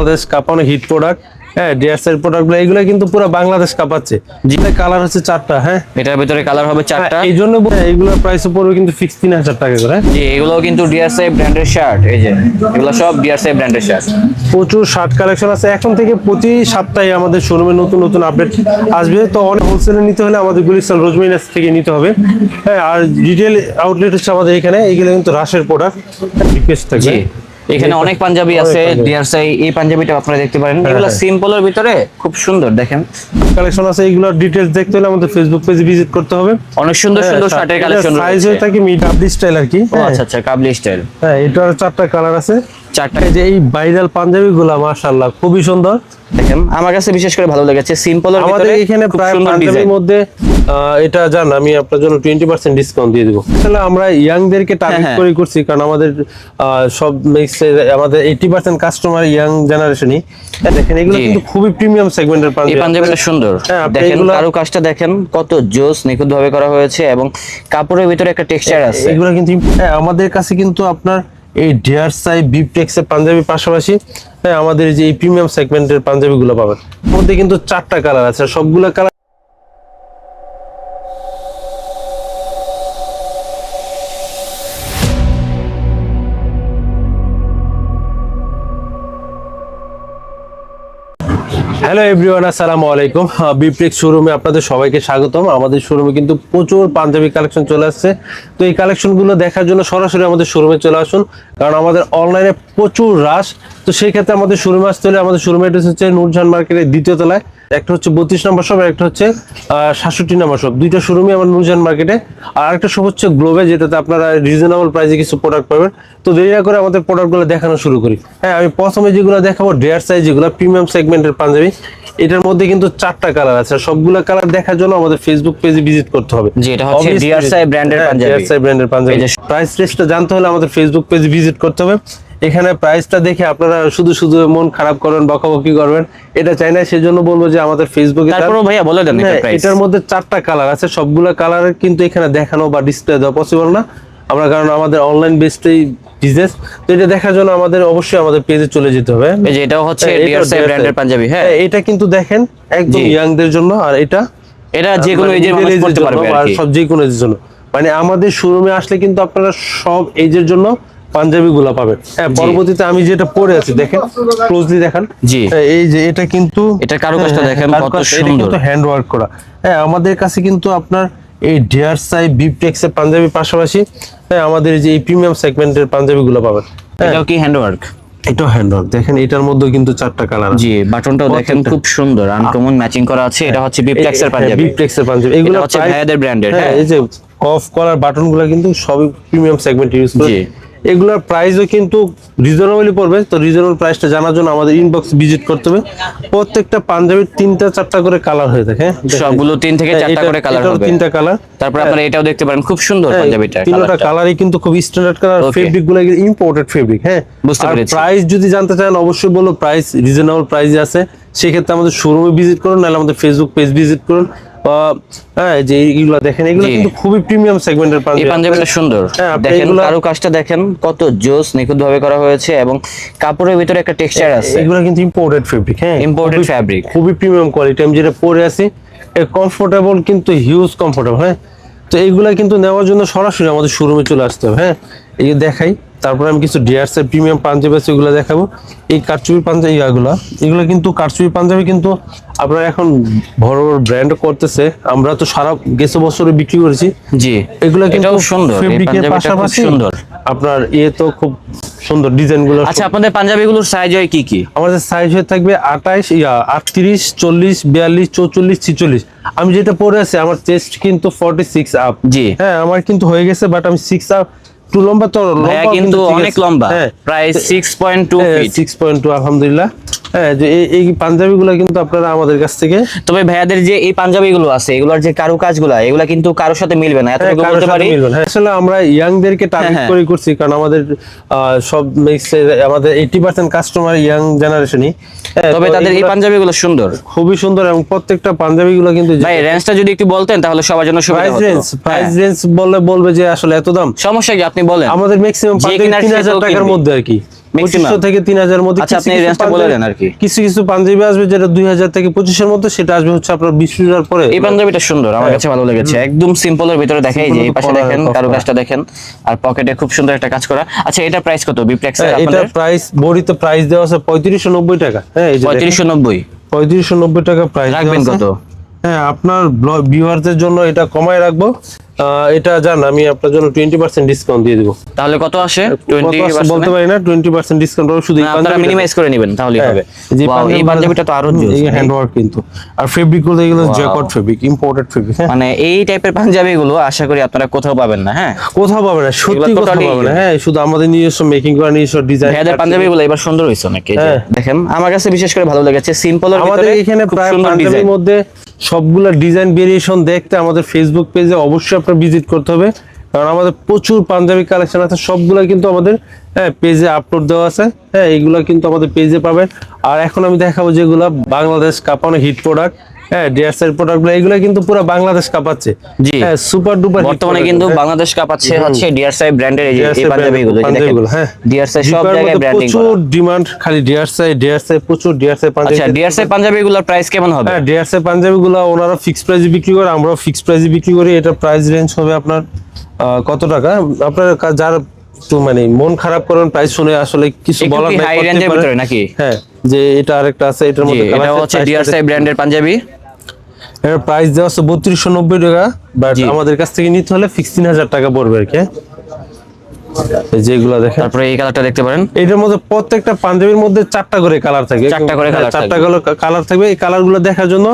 বাংলাদেশ কাঁপানো hit product হ্যাঁ প্রোডাক্টগুলো এগুলো কিন্তু পুরো বাংলাদেশ কাঁপাচ্ছে যেটা কালার হচ্ছে চারটা হ্যাঁ। এটার ভিতরে কালার হবে চারটা। এই জন্য এইগুলোর প্রাইস পড়বে কিন্তু ফিক্স তিন হাজার টাকা করে। হ্যাঁ? জি এগুলো কিন্তু ব্র্যান্ডের শার্ট এই যে এগুলো সব ব্র্যান্ডের শার্ট প্রচুর শার্ট কালেকশন আছে। এখন থেকে প্রতি সপ্তাহে আমাদের শোরুমে নতুন নতুন আপডেট আসবে। তো অনেক হোলসেলে নিতে হলে আমাদের গুলিস্তান রোজমিনাস থেকে নিতে হবে। হ্যাঁ আর রিটেল আউটলেট হচ্ছে আমাদের এখানে। এগুলো কিন্তু রাশের প্রোডাক্ট রিকোয়েস্ট থাকবে। এখানে অনেক পাঞ্জাবি আছে ডিআরসাই। এই পাঞ্জাবিটা আপনারা দেখতে পারেন। হ্যাঁ, এগুলো সিম্পল সিম্পলের ভিতরে খুব সুন্দর দেখেন। কালেকশন আছে এগুলো ডিটেইলস দেখতে হলে আমাদের ফেসবুক পেজে ভিজিট করতে হবে। অনেক সুন্দর সুন্দর শার্টের কালেকশন সাইজ হয়ে থাকে মিড আপ স্টাইল আর কি। আচ্ছা আচ্ছা কাবলি স্টাইল হ্যাঁ এটার চারটা কালার আছে। চারটা। যে এই ভাইরাল পাঞ্জাবি গুলা মাশাআল্লাহ খুবই সুন্দর। দেখেন আমার কাছে বিশেষ করে ভালো লেগেছে সিম্পলের আমাদের এখানে প্রায় পাঞ্জাবির মধ্যে এটা জান আমি আপনার জন্য টোয়েন্টি পার্সেন্ট ডিসকাউন্ট দিয়ে দেবো। আসলে আমরা ইয়াংদেরকে টার্গেট হ্যাঁ। করে করছি কারণ আমাদের সব mix আমাদের এইটি পার্সেন্ট কাস্টমার ইয়াং জেনারেশনই দেখেন এগুলো কিন্তু খুবই প্রিমিয়াম সেগমেন্টের এই পাঞ্জাবি। পাঞ্জাবিটা সুন্দর। হ্যাঁ, দেখেন কারও কাজটা দেখেন কত জোস নিখুঁত ভাবে করা হয়েছে এবং কাপড়ের ভিতরে একটা টেক্সচার আছে। এগুলো কিন্তু হ্যাঁ, আমাদের কাছে কিন্তু আপনার এই ডিয়ার সাই বিপটেক্স এর পাঞ্জাবি পাশাপাশি হ্যাঁ আমাদের যে এই প্রিমিয়াম সেগমেন্টের পাঞ্জাবিগুলো পাবেন। মধ্যে কিন্তু চারটা কালার আছে সবগুলো কালার হ্যালো এভরিওয়ান আসসালামু আলাইকুম। বিপ্রেক শোরুমে আপনাদের সবাইকে স্বাগতম। আমাদের শোরুমে কিন্তু প্রচুর পাঞ্জাবি কালেকশন চলে আসছে। তো এই কালেকশনগুলো দেখার জন্য সরাসরি আমাদের শোরুমে চলে আসুন, কারণ আমাদের অনলাইনে প্রচুর রাশ তো সেই ক্ষেত্রে আমাদের শোরুমে আসতে হলে আমাদের শোরুমে এটা হচ্ছে নূরজাহান মার্কেটের দ্বিতীয় তলায়। একটা হচ্ছে বত্রিশ নম্বর শপ একটা হচ্ছে সাতষট্টি নম্বর শপ দুইটা শোরুমই আমার নূরজাহান মার্কেটে আর একটা শপ হচ্ছে গ্লোবে যেটাতে আপনারা রিজনেবল প্রাইসে কিছু প্রোডাক্ট পাবেন। তো দেরি না করে আমাদের প্রোডাক্টগুলো দেখানো শুরু করি। হ্যাঁ আমি প্রথমে যেগুলো দেখাবো ডেয়ার সাইজ যেগুলো প্রিমিয়াম সেগমেন্টের পাঞ্জাবি এটার মধ্যে কিন্তু চারটা কালার আছে। সবগুলো কালার দেখার জন্য আমাদের ফেসবুক পেজে ভিজিট করতে হবে। এটা হচ্ছে পাঞ্জাবি। ডিআরসাই ব্র্যান্ডের পাঞ্জাবি এই প্রাইস জানতে হলে আমাদের ফেসবুক পেজে ভিজিট করতে হবে। এখানে প্রাইসটা দেখে আপনারা শুধু শুধু মন খারাপ করবেন বকাবকি করবেন এটা চাই না। সেজন্য বলব যে আমাদের ফেসবুকে ভাইয়া বলে দেন এটা হ্যাঁ, এটার মধ্যে চারটা কালার আছে। সবগুলো কালারের কিন্তু এখানে দেখানো বা ডিসপ্লে দেওয়া পসিবল না। আমরা কারণ আমাদের অনলাইন বেসডই বিজনেস তো এটা দেখার জন্য আমাদের অবশ্যই আমাদের পেজে চলে যেতে হবে। এই যে এটাও হচ্ছে হ্যাঁ, এটাও ব্র্যান্ডের পাঞ্জাবি হ্যাঁ। এটা কিন্তু দেখেন একদম। ইয়াংদের জন্য। আর এটা এটা যে কোনো মানে এজের মানুষ পড়তে পারবে আর সব যে কোনো এজের জন্য। মানে আমাদের শোরুমে আসলে কিন্তু আপনারা সব এজের জন্য পাঞ্জাবি গুলা পাবেন। হ্যাঁ পরবর্তীতে আমি যেটা পরে আছি দেখেন ক্লোজলি দেখান। জি। হ্যাঁ, এই যে এটা কিন্তু এটার কারুকাজটা দেখেন কত এটা সুন্দর। কিন্তু হ্যান্ড ওয়ার্ক করা। হ্যাঁ আমাদের কাছে কিন্তু আপনার এই ডিয়ার সাই বিপটেক্স এর পাঞ্জাবি পাশাপাশি হ্যাঁ আমাদের যে এই প্রিমিয়াম সেগমেন্টের পাঞ্জাবি গুলো পাবেন। হ্যাঁ। এটাও কি হ্যান্ড ওয়ার্ক এটা হ্যান্ড ওয়ার্ক দেখেন এটার মধ্যে কিন্তু চারটা কালার জি বাটনটাও দেখেন খুব সুন্দর আনকমন ম্যাচিং করা আছে। এটা হচ্ছে বিপ্লেক্সের পাঞ্জাবি। বিপটেক্স এর পাঞ্জাবি। এগুলো হচ্ছে ভাইয়াদের ব্র্যান্ডের হ্যাঁ হ্যাঁ। এই যে অফ কলার বাটনগুলো কিন্তু সবই প্রিমিয়াম সেগমেন্ট ইউজ করে। এগুলোর প্রাইসও কিন্তু রিজনেবলই পড়বে। তো রিজনেবল প্রাইসটা জানার জন্য আমাদের ইনবক্স ভিজিট করতে হবে। প্রত্যেকটা পাঞ্জাবির তিনটা চারটা করে কালার হয়ে থাকে হ্যাঁ? সবগুলো তিন থেকে হ্যাঁ, চারটা করে কালার হবে। তিনটা কালার তারপর আপনারা এটাও দেখতে পারেন খুব সুন্দর পাঞ্জাবিটা তিনটা কালারই কিন্তু খুব স্ট্যান্ডার্ড কালার. ফেব্রিকগুলো ইম্পোর্টেড ফেব্রিক হ্যাঁ? বুঝতে পেরেছি। প্রাইস যদি জানতে চান অবশ্যই বলো প্রাইস রিজনেবল প্রাইস আছে। সেক্ষেত্রে আমাদের শোরুমে ভিজিট করুন নাহলে আমাদের ফেসবুক পেজ ভিজিট করুন। হ্যাঁ যে এইগুলো দেখেন এগুলো কিন্তু খুবই প্রিমিয়াম সেগমেন্টের এই পাঞ্জাবিটা সুন্দর। হ্যাঁ, দেখেন এগুলা- কারও কাজটা দেখেন কত জোস নিখুঁত ভাবে করা হয়েছে এবং কাপড়ের ভিতরে একটা টেক্সচার আছে। এগুলো কিন্তু ইম্পোর্টেড ফেব্রিক হ্যাঁ খুবই- fabric। খুবই প্রিমিয়াম কোয়ালিটি আমি যেটা পরে আছি কমফোর্টেবল কিন্তু হিউজ কমফোর্টেবল হ্যাঁ। তো এইগুলা কিন্তু নেওয়ার জন্য সরাসরি আমাদের শোরুমে চলে আসতে হবে হ্যাঁ। এই দেখাই তারপরে আমি কিছু ডিয়ার্স এর প্রিমিয়াম পাঞ্জাবি আছে ওগুলো দেখাবো। এই কারচুপি পাঞ্জাবি ইয়াগুলো এগুলো কিন্তু কারচুপি পাঞ্জাবি কিন্তু আপনারা এখন বড় বড় ব্র্যান্ড করতেছে আমরা তো সারা গেছে বছরে বিক্রি করেছি। জি এগুলো কিন্তু সুন্দর ফেব্রিকের পাশাপাশি সুন্দর। আপনার ইয়ে তো খুব সুন্দর ডিজাইনগুলো। আচ্ছা আপনাদের পাঞ্জাবিগুলোর সাইজ হয় কি কি? আমাদের সাইজ হয়ে থাকবে আঠাইশ ইয়া আটত্রিশ চল্লিশ বিয়াল্লিশ চৌচল্লিশ ছিচল্লিশ। আমি যেটা পরে আছি আমার চেস্ট কিন্তু ফর্টি সিক্স আপ জি। হ্যাঁ আমার কিন্তু হয়ে গেছে বাট আমি সিক্স আপ টু লম্বা তো ভাইয়া কিন্তু অনেক লম্বা হ্যাঁ। প্রায় six point two feet six point two আলহামদুলিল্লাহ। হ্যাঁ যে এই- এই পাঞ্জাবি গুলো কিন্তু আপনারা আমাদের কাছ থেকে তবে ভাইয়াদের যে এই পাঞ্জাবিগুলো আছে এগুলোর যে কারু কাজগুলো এগুলা কিন্তু কারোর সাথে মিলবে না হ্যাঁ, এতটুকু বলতে পারি। মিলবে না। আসলে আমরা ইয়াংদেরকে টার্গেট। করে করছি কারণ আমাদের সব আমাদের এইটি পার্সেন্ট কাস্টমার ইয়াং জেনারেশনই তবে তাদের এই পাঞ্জাবিগুলো সুন্দর। খুবই সুন্দর এবং প্রত্যেকটা পাঞ্জাবি গুলো কিন্তু ভাই রেঞ্জটা যদি একটু বলতেন তাহলে সবার জন্য সুবিধা প্রাইস হতো। Range price. রেঞ্জ বললে বলবে যে আসলে এত দাম। সমস্যা কি? আপনি বলেন। আমাদের ম্যাক্সিমাম তিন হাজার টাকার মধ্যে আর কি। পঁচিশশো থেকে তিন হাজার মধ্যে আচ্ছা, আপনি কিছু বলে দেন আর কি। কিছু কিছু পাঞ্জাবি আসবে যেটা দুই হাজার থেকে পঁচিশের মধ্যে সেটা আসবে হচ্ছে আপনার বিশ হাজার পরে। এই পাঞ্জাবিটা সুন্দর আমার কাছে ভালো লেগেছে। একদম সিম্পলের ভিতরে দেখে এই যে এই পাশে দেখেন করা। কাজটা দেখেন আর পকেটে খুব সুন্দর একটা কাজ করা। আচ্ছা এটা প্রাইস কত? বিপ্লেক্স হ্যাঁ, এটা প্রাইস বড়িতে প্রাইস দেওয়া আছে পঁয়ত্রিশশো নব্বই টাকা। হ্যাঁ এই যে দেখেন, পঁয়ত্রিশশো নব্বই। পঁয়ত্রিশশো নব্বই টাকা প্রাইস রাখবেন কত? হ্যাঁ আপনার ভিউয়ারদের জন্য এটা কমায় রাখব। এটা জান আমি আপনার জন্য টোয়েন্টি পার্সেন্ট ডিসকাউন্ট দিয়ে দেবো। তাহলে কত আসে? বলতে পারি না টোয়েন্টি পার্সেন্ট ডিসকাউন্ট শুধু আপনারা মিনিমাইজ করে নেবেন তাহলেই হ্যাঁ, হবে। যে এই পাঞ্জাবিটা তো আরও হ্যান্ড ওয়ার্ক কিন্তু। আর ফেব্রিকগুলো এগুলো জ্যাকট ফেব্রিক ইম্পোর্টেড ফেব্রিক হ্যাঁ। মানে এই টাইপের পাঞ্জাবি গুলো আশা করি আপনারা কোথাও পাবেন না হ্যাঁ? কোথাও পাবে না সত্যি কোথাও না। হ্যাঁ শুধু আমাদের নিজস্ব মেকিং করা নিজস্ব ডিজাইন ভাইয়াদের পাঞ্জাবি গুলো এবার সুন্দর হয়েছে নাকি হ্যাঁ। দেখেন আমার কাছে বিশেষ করে ভালো লেগেছে সিম্পল আমাদের এখানে প্রায় পাঞ্জাবির মধ্যে সবগুলা ডিজাইন ভেরিয়েশন দেখতে আমাদের ফেসবুক পেজে অবশ্যই আপনার ভিজিট করতে হবে। কারণ আমাদের প্রচুর পাঞ্জাবি কালেকশন আছে, সবগুলা কিন্তু আমাদের হ্যাঁ পেজে আপলোড দেওয়া আছে। হ্যাঁ এইগুলা কিন্তু আমাদের পেজে পাবেন। আর এখন আমি দেখাবো যেগুলো বাংলাদেশ কাপানো হিট প্রোডাক্ট হ্যাঁ গুলো এগুলো কিন্তু পুরো বাংলাদেশ কাঁপাচ্ছে জি। হ্যাঁ সুপার ডুপার বর্তমানে কিন্তু বাংলাদেশ কাপাচ্ছে হচ্ছে ডিআরসাই ব্র্যান্ডের এই যে এই পাঞ্জাবি গুলো হ্যাঁ ডিআরসাই সব জায়গায় ব্র্যান্ডিং প্রচুর ডিমান্ড খালি ডিয়ারসাই ডিয়ারসাই প্রচুর ডিয়ারসাই পাঞ্জাবি আচ্ছা ডিআরসাই পাঞ্জাবি প্রাইস কেমন হবে হ্যাঁ ওনারা ফিক্স প্রাইসে বিক্রি করে আমরাও ফিক্স প্রাইসে বিক্রি করি এটা প্রাইস রেঞ্জ হবে আপনার কত টাকা আপনার যার মানে মন খারাপ করেন প্রাইস শুনে আসলে কিছু বলার নাই হাই রেঞ্জের ভিতরে নাকি হ্যাঁ যে এটা আরেকটা আছে এটার মধ্যে এটা হচ্ছে price ব্র্যান্ডের পাঞ্জাবি এর প্রাইস দেওয়া আছে বত্রিশশো নব্বই টাকা বাট আমাদের কাছ থেকে নিতে হলে ফিক্স তিন হাজার টাকা পড়বে আর কি। যেগুলো দেখেন। তারপরে এই কালারটা দেখতে পারেন। এটার মধ্যে প্রত্যেকটা পাঞ্জাবির মধ্যে চারটা করে কালার থাকে। চারটা করে হ্যাঁ, চারটা। কালার থাকবে। এই কালারগুলো দেখার জন্য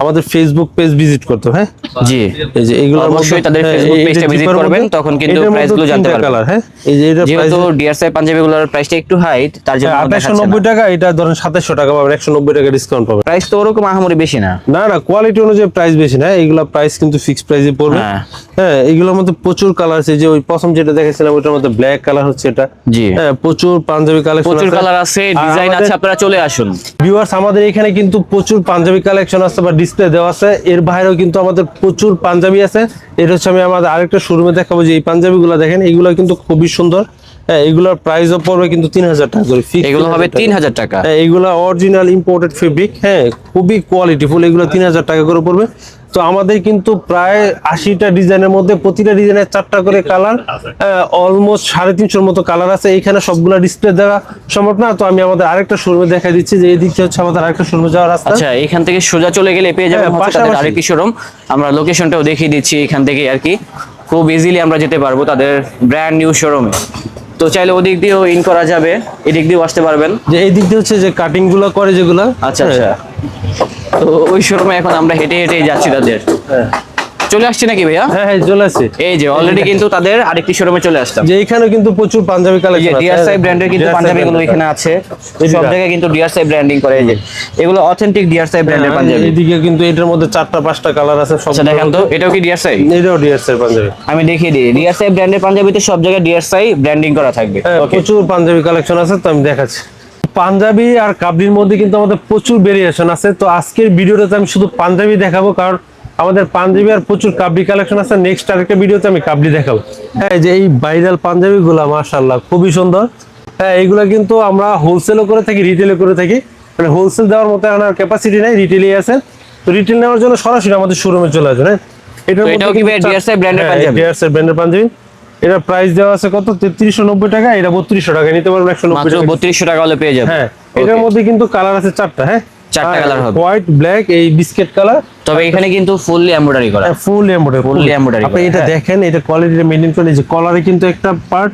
আমাদের ফেসবুক পেজ ভিজিট করতে হ্যাঁ? জি। এই যে এইগুলোর অবশ্যই তাদের হ্যাঁ, Facebook এই- page টা এইটা visit জিপার করবেন, তখন কিন্তু এটার price মধ্যে গুলো জানতে পারবেন। কালার হ্যাঁ? এই যে এটা প্রাইস যেহেতু ডিআরসাই পাঞ্জাবি গুলোর প্রাইসটা একটু হাইট তার জন্য আঠাশশো দেখাচ্ছে নব্বই না। টাকা এটা ধরেন সাতাশশো টাকা পাবেন একশো নব্বই টাকা ডিসকাউন্ট পাবেন। প্রাইস তো ওরকম আহামরি বেশি না। না না কোয়ালিটি অনুযায়ী প্রাইস বেশি না এইগুলা প্রাইস কিন্তু ফিক্স প্রাইসে পড়বে। হ্যাঁ। হ্যাঁ এইগুলোর মধ্যে প্রচুর কালার আছে যে ওই প্রথম যেটা দেখেছিলাম ওটার মধ্যে ব্ল্যাক কালার হচ্ছে এটা। জি। হ্যাঁ প্রচুর পাঞ্জাবি কালেকশন প্রচুর কালার আছে ডিজাইন আছে আপনারা চলে আসুন। ভিউয়ার্স আমাদের এখানে কিন্তু প্রচুর পাঞ্জাবি কালেকশন আছে বা ডিসপ্লে দেওয়া আছে। এর বাইরেও কিন্তু আমাদের প্রচুর পাঞ্জাবি আছে। এটা হচ্ছে আমি আমাদের আরেকটা শোরুমে দেখাবো যে এই পাঞ্জাবিগুলো দেখেন এইগুলো কিন্তু খুবই সুন্দর। হ্যাঁ এগুলোর প্রাইসও পড়বে কিন্তু তিন হাজার টাকা করে এগুলো হবে তিন হাজার টাকা। হ্যাঁ এগুলো অরিজিনাল ইম্পোর্টেড ফেব্রিক হ্যাঁ খুবই কোয়ালিটিফুল এগুলো তিন হাজার টাকা করে পড়বে। তো আমাদের কিন্তু প্রায় আশিটা ডিজাইনের মধ্যে প্রতিটা ডিজাইনের চারটা করে কালার অলমোস্ট সাড়ে তিনশোর মতো কালার আছে। এইখানে সবগুলো ডিসপ্লে দেওয়া সম্ভব না। তো আমি আমাদের আরেকটা শোরুমে দেখা দিচ্ছি যে এই দিকটা হচ্ছে আমাদের আরেকটা শোরুমে যাওয়ার রাস্তা। আচ্ছা এখান থেকে সোজা চলে গেলে পেয়ে যাবেন হ্যাঁ, আরেকটি শোরুম আমরা লোকেশনটাও দেখিয়ে দিচ্ছি এখান থেকে আর কি। খুব ইজিলি আমরা যেতে পারব তাদের ব্র্যান্ড নিউ শোরুমে তো চাইলে ওদিক দিয়েও ইন করা যাবে এদিক দিয়েও আসতে পারবেন। যে এই দিক দিয়ে হচ্ছে যে কাটিংগুলো করে যেগুলো। আচ্ছা আচ্ছা। তো ওই শোরুমে এখন আমরা হেঁটে হেঁটে যাচ্ছি তাদের। চলে আসছি নাকি ভাইয়া? হ্যাঁ হ্যাঁ চলে আসছে। এই যে অলরেডি কিন্তু তাদের আরেকটি শোরুমে চলে আসতাম যে এখানে কিন্তু প্রচুর পাঞ্জাবি এই যে কালেকশন ব্র্যান্ডের কিন্তু পাঞ্জাবি গুলো এখানে আছে। সব জায়গায় কিন্তু ডিআরসাই ব্র্যান্ডিং করে এই যে। এগুলো অথেন্টিক ডিআরসাই ব্র্যান্ডের পাঞ্জাবি। এদিকে কিন্তু এটার মধ্যে চারটা পাঁচটা কালার আছে সব আচ্ছা দেখেন তো এটাও কি ডিআরসাই এটাও ডিএসএর পাঞ্জাবি। আমি দেখিয়ে দিই ডিআরসাই ব্র্যান্ডের পাঞ্জাবিতে সব জায়গায় ডিআরসাই ব্র্যান্ডিং করা থাকবে। হ্যাঁ, প্রচুর পাঞ্জাবি কালেকশন আছে তো আমি দেখাচ্ছি। পাঞ্জাবি আর কাবলির মধ্যে কিন্তু আমাদের প্রচুর ভেরিয়েশন আছে তো আজকের ভিডিওটাতে আমি শুধু পাঞ্জাবি দেখাবো কারণ আমাদের পাঞ্জাবি আর প্রচুর কাবলি কালেকশন আছে। নেক্সট আরেকটা ভিডিওতে আমি কাবলি দেখাবো। হ্যাঁ যে এই ভাইরাল পাঞ্জাবি গুলা মাশাল্লাহ খুবই সুন্দর। হ্যাঁ এইগুলা কিন্তু আমরা হোলসেলও করে থাকি রিটেলও করে থাকি। মানে হোলসেল দেওয়ার মতো এখন আর ক্যাপাসিটি নাই রিটেলই আছে। তো রিটেল নেওয়ার জন্য সরাসরি আমাদের শোরুমে চলে আসবে হ্যাঁ? এটার পাঞ্জাবি? ব্র্যান্ডের পাঞ্জাবি। এটা প্রাইস দেওয়া আছে কত? তেত্রিশশো নব্বই টাকা এটা বত্রিশশো টাকা নিতে পারবেন একশো নব্বই টাকা। বত্রিশশো টাকা হলে পেয়ে যাবে হ্যাঁ এটার মধ্যে কিন্তু কালার আছে চারটা হ্যাঁ? চারটা colour হবে। হোয়াইট ব্ল্যাক এই বিস্কিট কালার তবে এখানে কিন্তু ফুললি এমব্রয়ডারি করা। ফুল এমব্রয়ডারি Fully embroidery আপনি এটা হ্যাঁ। দেখেন এটা কোয়ালিটিটা মেইনটেইন করে যে কলারে কিন্তু একটা পার্ট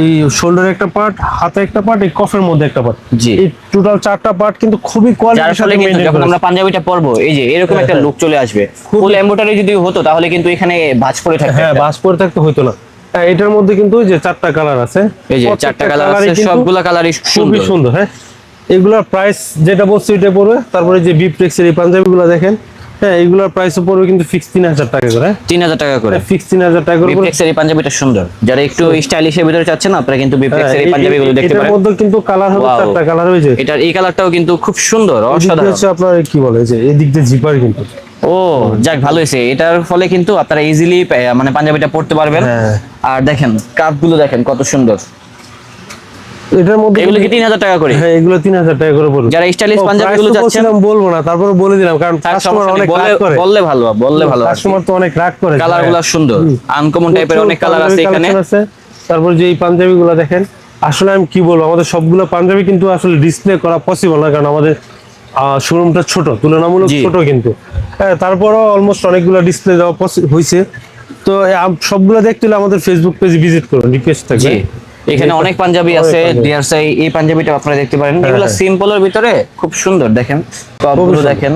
এই শোল্ডারে একটা পার্ট হাতে একটা পার্ট এই কফের মধ্যে একটা পার্ট জি। এই টোটাল চারটা পার্ট কিন্তু খুবই কোয়ালিটির সাথে মেইনটেইন যখন আমরা পাঞ্জাবিটা পরবো এই যে এরকম একটা হ্যাঁ, লুক চলে আসবে। ফুল এমব্রয়ডারি যদি হতো তাহলে কিন্তু এখানে ভাঁজ পড়ে থাকবে হ্যাঁ একটা। বাস পরে থাকতে হইতো না। হ্যাঁ এটার মধ্যে কিন্তু যে চারটা কালার আছে। এই যে চারটা কালার আছে সবগুলা কালারই খুবই সুন্দর হ্যাঁ। এগুলোর প্রাইস যেটা বলছি এটা পড়বে। তারপরে যে বিপ্লেক্সের এই পাঞ্জাবিগুলো দেখেন হ্যাঁ এগুলোর প্রাইসও পড়বে কিন্তু ফিক্স তিন হাজার টাকা করে। তিন হাজার টাকা করে। ফিক্স তিন হাজার টাকা করে পড়বে। বিপ্লেক্সের এই পাঞ্জাবিটা সুন্দর। যারা একটু স্টাইলিশের ভিতরে চাচ্ছেন আপনারা কিন্তু হ্যাঁ, বিপ্লেক্সের এই পাঞ্জাবিগুলো দেখতে এটার মধ্যে কিন্তু কালার হবে চারটা কালার হয়েছে এটার এই কালারটাও কিন্তু খুব সুন্দর অসাধারণ। হচ্ছে আপনার কি বলে যে এদিক দিয়ে জিপার কিন্তু। ও যাক ভালো হয়েছে। এটার ফলে কিন্তু আপনারা ইজিলি মানে পাঞ্জাবিটা পড়তে পারবেন। হ্যাঁ। আর দেখেন কাপগুলো দেখেন কত সুন্দর। এটার মধ্যে এগুলো কি তিন হাজার টাকা করে? হ্যাঁ এগুলো তিন হাজার টাকা করে পড়বে। যারা স্টাইলিশ পাঞ্জাবি গুলো চাচ্ছেন বলব না তারপরে বলে দিলাম কারণ কাস্টমার অনেক রাগ করে। বললে ভালো বললে ভালো কাস্টমার তো অনেক রাগ করে। কালারগুলো সুন্দর আনকমন টাইপের অনেক কালার আছে এখানে। তারপর যে এই পাঞ্জাবিগুলো দেখেন আসলে আমি কি বলব আমাদের সবগুলো পাঞ্জাবি কিন্তু আসলে ডিসপ্লে করা পসিবল না কারণ আমাদের শোরুমটা ছোট তুলনামূলক ছোট কিন্তু। হ্যাঁ তারপরও অলমোস্ট অনেকগুলো ডিসপ্লে দেওয়া হয়েছে তো সবগুলো দেখতে হলে আমাদের ফেসবুক পেজ ভিজিট করুন রিকোয়েস্ট থাকবে। এখানে অনেক পাঞ্জাবি আছে ডিয়ারসাই এই পাঞ্জাবিটা আপনারা দেখতে পারেন। এগুলো হ্যাঁ। সিম্পলের ভিতরে খুব সুন্দর দেখেন। টপগুলো। দেখেন।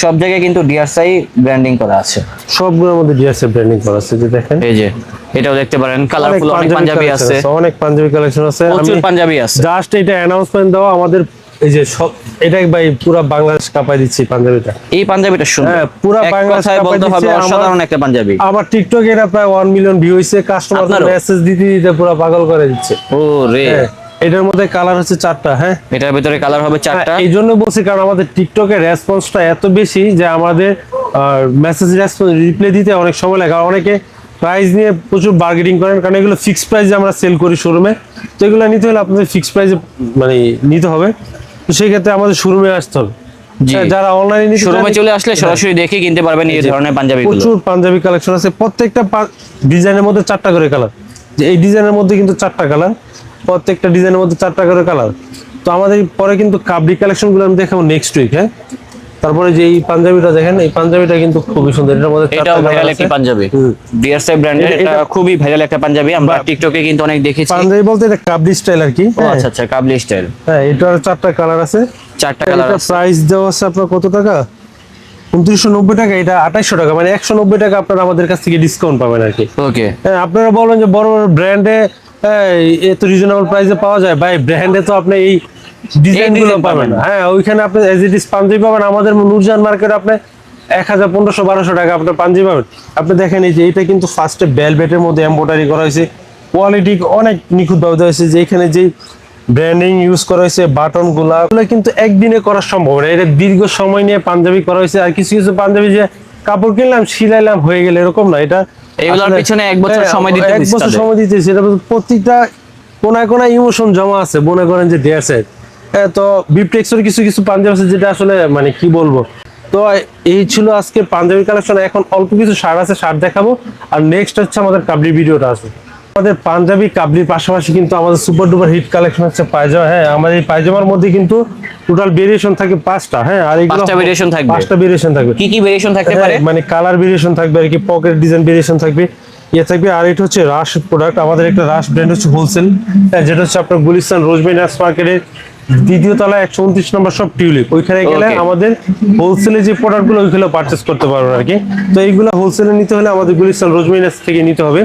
সব জায়গায় কিন্তু ডিয়ারসাই ব্র্যান্ডিং করা আছে। সবগুলোর মধ্যে ডিয়ারসাই ব্র্যান্ডিং করা আছে যে দেখেন। এই যে এটাও দেখতে পারেন। কালারফুল অনেক পাঞ্জাবি আছে। অনেক পাঞ্জাবি কালেকশন আছে। প্রচুর পাঞ্জাবি আছে। জাস্ট এটা অ্যানাউন্সমেন্ট দাও আমাদের এই যে সব এটাই ভাই পুরো বাংলাদেশ কাঁপাই দিচ্ছি পাঞ্জাবিটা। এই পাঞ্জাবিটা সুন্দর। হ্যাঁ, পুরা বাংলাদেশ বলতে হবে অসাধারণ একটা পাঞ্জাবি। আমার টিকটকে এটা প্রায় ওয়ান মিলিয়ন ভিউ হয়েছে কাস্টমার মেসেজ দিতে দিতে পুরো পাগল করে দিচ্ছে। ও রে। হ্যাঁ এটার মধ্যে কালার হচ্ছে চারটা হ্যাঁ। এটার ভিতরে কালার হবে চারটা। এই জন্য বলছি কারণ আমাদের টিকটকের রেসপন্সটা এত বেশি যে আমাদের মেসেজ রেসপন্স রিপ্লাই দিতে অনেক সময় লাগে। আর অনেকে প্রাইস নিয়ে প্রচুর বার্গেটিং করেন কারণ এগুলো ফিক্সড প্রাইসে আমরা সেল করি শোরুমে তো এগুলো নিতে হলে আপনাদের ফিক্সড প্রাইসে মানে নিতে হবে। তো সেই ক্ষেত্রে আমাদের শোরুমে আসতে হবে। হ্যাঁ, যারা অনলাইনে শোরুমে চলে আসলে সরাসরি দেখে কিনতে পারবেন এই ধরনের পাঞ্জাবি প্রচুর পাঞ্জাবি কালেকশন আছে। প্রত্যেকটা ডিজাইনের মধ্যে চারটা করে কালার এই ডিজাইনের মধ্যে কিন্তু চারটা কালার প্রত্যেকটা ডিজাইনের মধ্যে চারটা করে কালার তো আমাদের পরে কিন্তু কাবডি কালেকশনগুলো আমি দেখাবো নেক্সট উইক হ্যাঁ? তারপরে যে এই পাঞ্জাবিটা দেখেন এই পাঞ্জাবিটা কিন্তু খুবই সুন্দর। এটার মধ্যে colour ভাইরাল। একটি পাঞ্জাবি। ডিআরসাই ব্র্যান্ডের এটা- এটা এটা- খুবই ভাইরাল একটা পাঞ্জাবি। আমরা টিকটকে কিন্তু অনেক দেখেছি। পাঞ্জাবি বলতে এটা কাবলি স্টাইল আর কি ও আচ্ছা আচ্ছা কাবলি স্টাইল হ্যাঁ এটার চারটা কালার আছে। চারটা কালার এটা আছে। প্রাইস দেওয়া আছে আপনার কত টাকা? উনত্রিশশো নব্বই টাকা এটা আঠাইশশো টাকা। মানে একশো নব্বই টাকা আপনারা আমাদের কাছ থেকে ডিসকাউন্ট পাবেন আর কি। ওকে হ্যাঁ, আপনারা বলেন যে বড় বড় ব্র্যান্ডে এত রিজনেবল প্রাইসে পাওয়া যায়? ভাই ব্র্যান্ডে তো আপনি এই ডিজাইনগুলো design পাবেন। হ্যাঁ ওইখানে আপনি এজ ইট ইস পাঞ্জাবি পাবেন। আমাদের নুরজান মার্কেট আপনি এক হাজার পনেরোশো বারোশো টাকা আপনার পাঞ্জাবি পাবেন। আপনি দেখেন এই যে এটা কিন্তু ফার্স্টে বেলভেটের মধ্যে করা হয়েছে। কোয়ালিটি অনেক নিখুঁত ভাবে দেওয়া হয়েছে। যে এখানে যেই ব্র্যান্ডিং ইউজ করা হয়েছে এগুলো কিন্তু একদিনে করা সম্ভব না। এটা দীর্ঘ সময় নিয়ে পাঞ্জাবি করা হয়েছে। আর কিছু কিছু পাঞ্জাবি যে কাপড় কিনলাম সিলাইলাম হয়ে গেলে এরকম না। এটা এগুলোর পিছনে এক বছর হ্যাঁ, সময় দিতে এক বছর সময় প্রত্যেকটা কোনায় কোনায় ইমোশন জমা আছে। মনে করেন যে ডেয়ার সাইড তো বিপটেক্সের কিছু কিছু পাঞ্জাবি আছে যেটা আসলে মানে কি বলব? তো এই ছিল আজকে পাঞ্জাবি কালেকশন এখন অল্প কিছু শার্ট আছে শার্ট দেখাবো। আর নেক্সট হচ্ছে আমাদের কাবলি ভিডিওটা আছে। আমাদের পাঞ্জাবি কাবলির পাশাপাশি কিন্তু আমাদের সুপার ডুপার হিট কালেকশন হচ্ছে পায়জামা। হ্যাঁ আমাদের এই পায়জামার মধ্যে কিন্তু টোটাল ভেরিয়েশন থাকে পাঁচটা। হ্যাঁ আর এগুলো পাঁচটা variation থাকবে। পাঁচটা ভেরিয়েশন থাকবে। কি কি ভেরিয়েশন থাকতে পারে? হ্যাঁ, মানে কালার ভেরিয়েশন থাকবে আর কি পকেট ডিজাইন ভেরিয়েশন থাকবে। ইয়ে থাকবে আর এটা হচ্ছে রাশ প্রোডাক্ট আমাদের একটা রাশ ব্র্যান্ড হচ্ছে হোলসেল যেটা হচ্ছে আপনার গুলিস্তান রোজমেনাস মার্কেটের দ্বিতীয় তলায় একশো উনত্রিশ নম্বর সব টিউলিপ ওইখানে গেলে. আমাদের হোলসেলে যে প্রোডাক্টগুলো ওইগুলো পারচেস করতে পারবেন আর কি। তো এইগুলো হোলসেলে নিতে হলে আমাদের গুলিস্তান রোজমেনাস থেকে নিতে হবে।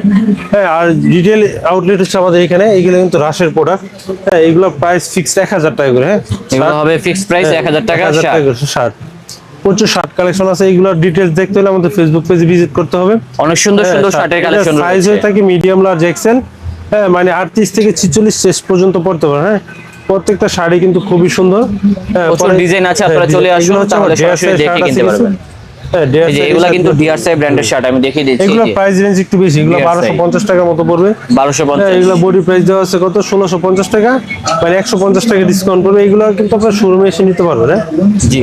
হ্যাঁ আর রিটেল আউটলেট হচ্ছে আমাদের এখানে। এইগুলো কিন্তু রাশের প্রোডাক্ট হ্যাঁ এইগুলো প্রাইস ফিক্সড এক হাজার টাকা করে হ্যাঁ। এগুলো হবে ফিক্সড প্রাইস এক হাজার টাকা 1000 শার্ট। করে শার্ট প্রচুর শার্ট কালেকশন আছে। এইগুলোর ডিটেলস দেখতে হলে আমাদের ফেসবুক পেজে ভিজিট করতে হবে। অনেক সুন্দর সুন্দর শার্টের কালেকশন সাইজ হয়ে থাকে মিডিয়াম লার্জ এক্সেল হ্যাঁ মানে আটত্রিশ থেকে ছিচল্লিশ শেষ পর্যন্ত পড়তে পারে হ্যাঁ। প্রত্যেকটা শাড়ি কিন্তু খুবই সুন্দর ডিজাইন প্রচুর ডিজাইন আছে, হ্যাঁ, আপনারা চলে আসুন, তাহলে সরাসরি দেখে কিনতে পারবেন। হ্যাঁ এই এগুলা কিন্তু আছে। ব্র্যান্ডের শার্ট আমি দেখিয়ে দিচ্ছি। এগুলো প্রাইস রেঞ্জ একটু বেশি এগুলো মতো পড়বে। হ্যাঁ, বডি প্রাইস দেওয়া আছে কত? ষোলোশো পঞ্চাশ টাকা। মানে একশো পঞ্চাশ টাকা ডিসকাউন্ট পড়বে। এগুলো কিন্তু আপনার শোরুমে এসে নিতে পারবেন হ্যাঁ?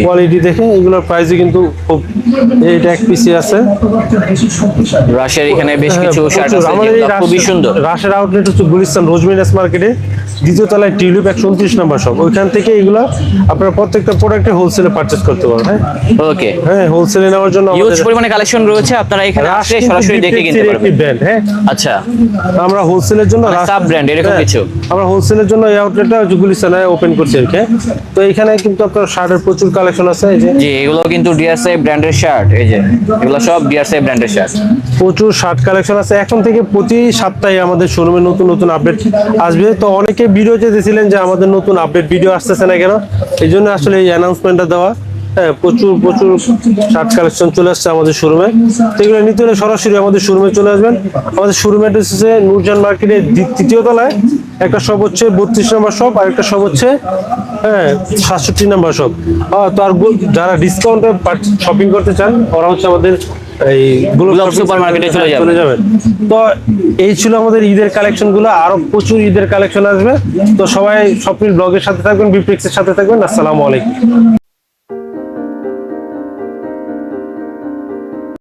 কোয়ালিটি দেখে এগুলোর প্রাইসে কিন্তু খুব এইটা এক পিসি আছে। রাশের এখানে বেশ কিছু শার্ট আছে আমাদের এই যেগুলো খুবই সুন্দর। রাশের আউটলেট হচ্ছে গুলিস্তান রোজমিনাস মার্কেটে দ্বিতীয় তলায় টিউলিপ একশো উনত্রিশ নম্বর সব ওইখান থেকে এগুলো আপনারা প্রত্যেকটা প্রোডাক্টে হোলসেলে পারচেস করতে পারবেন হ্যাঁ? ওকে হ্যাঁ হোলসেলে নেওয়ার জন্য ইউজ পরিমাণে কালেকশন রয়েছে আপনারা এখানে আসলে সরাসরি দেখে কিনতে পারবেন। ব্র্যান্ড হ্যাঁ। আচ্ছা। আমরা হোলসেলের জন্য মানে রাশ- sub-brand এরকম হ্যাঁ, কিছু? আমরা হোলসেলের জন্য এই আউটলেটটা ওপেন করছি আর হ্যাঁ। তো এখানে কিন্তু আপনার শার্টের প্রচুর কালেকশন আছে এই যে। জি এগুলো কিন্তু ব্র্যান্ডের শার্ট এই যে। এগুলো সব ডিআরসাই ব্র্যান্ডের শার্ট প্রচুর শার্ট কালেকশন আছে। এখন থেকে প্রতি সপ্তাহে আমাদের শোরুমে নতুন নতুন আপডেট আসবে। তো অনেকে ভিডিও চেয়েছিলেন যে আমাদের নতুন আপডেট ভিডিও আসতেছে না কেন? এই জন্য আসলে এই অ্যানাউন্সমেন্টটা দেওয়া। হ্যাঁ প্রচুর প্রচুর শার্ট কালেকশন চলে আসছে আমাদের শোরুমে তো এগুলো নিতে হলে সরাসরি আমাদের শোরুমে চলে আসবেন। আমাদের শোরুমে হচ্ছে নূরজান মার্কেটের দ্বি- তৃতীয় তলায়। একটা শপ হচ্ছে বত্রিশ নম্বর শপ আর একটা শপ হচ্ছে হ্যাঁ সাতষট্টি নাম্বার শপ তো আর যারা ডিসকাউন্টে শপিং করতে চান ওরা হচ্ছে আমাদের এই চলে যাবেন। চলে যাবেন তো এই ছিল আমাদের ঈদের কালেকশনগুলো। আরও প্রচুর ঈদের কালেকশন আসবে। তো সবাই স্বপ্নিল ব্লগের সাথে থাকবেন বিপ্রিক্সের সাথে থাকবেন। আসসালামু আলাইকুম।